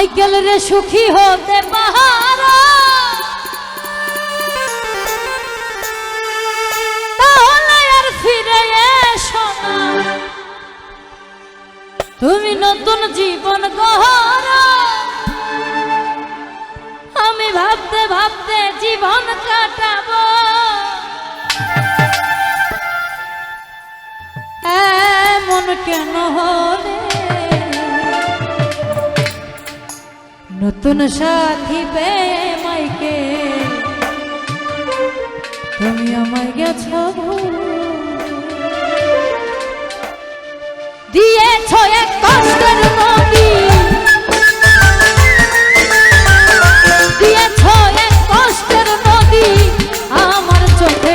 Michael রে সুখী হতে পাহারা। আর ফিরে সোনা তুমি নতুন জীবন গহরা। আমি ভাবতে ভাবতে জীবন কাটাবো নতুন সাথী পেয়ে মাইকে তুমি আমায় গেছো। দিয়েছ এক কষ্টের নদী। দিয়েছ এক কষ্টের নদী আমার চোখে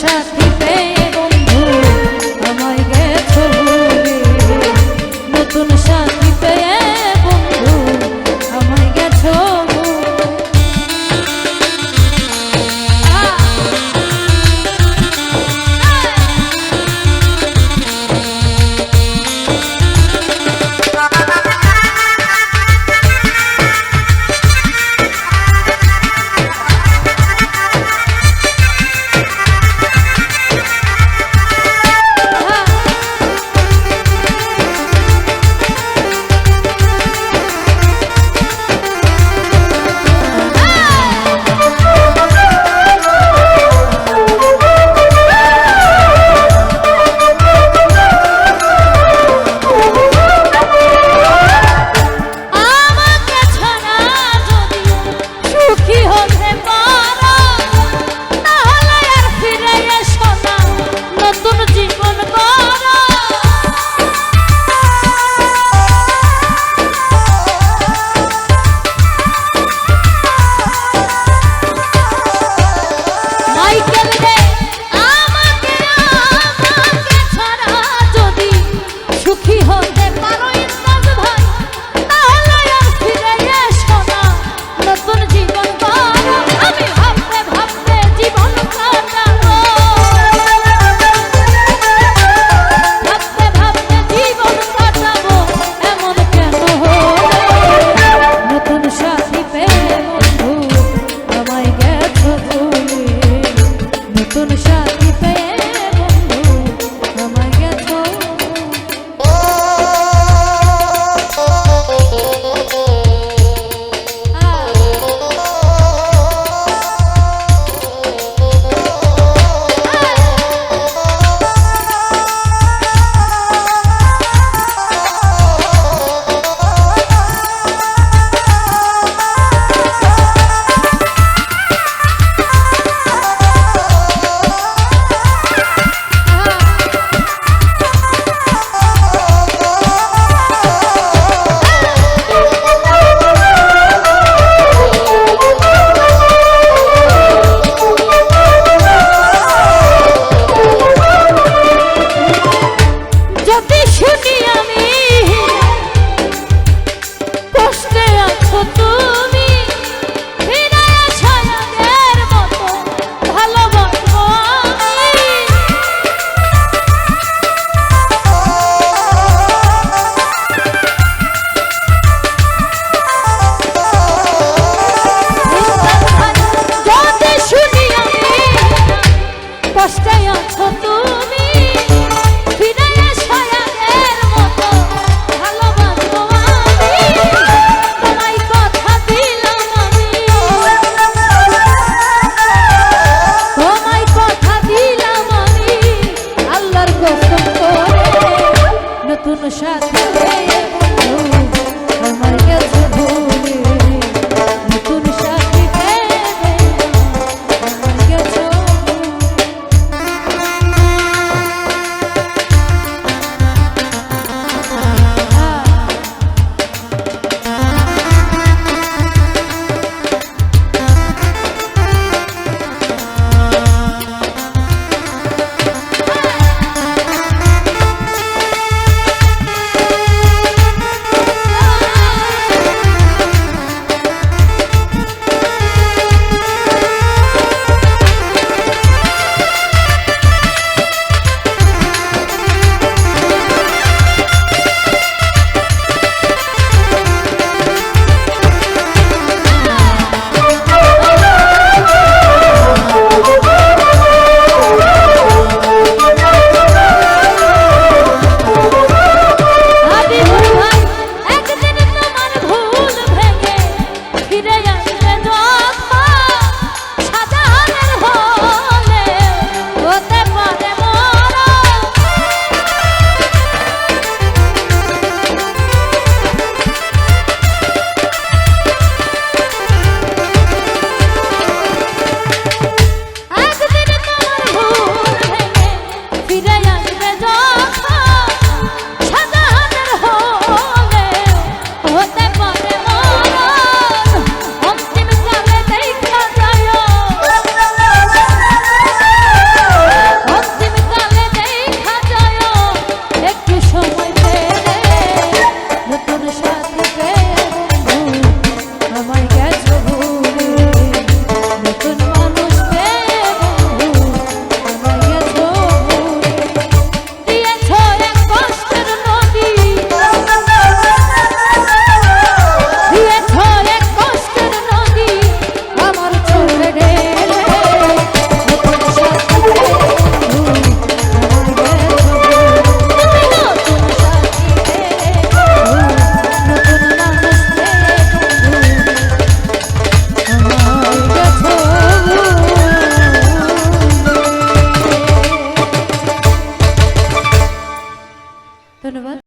সাথী chat.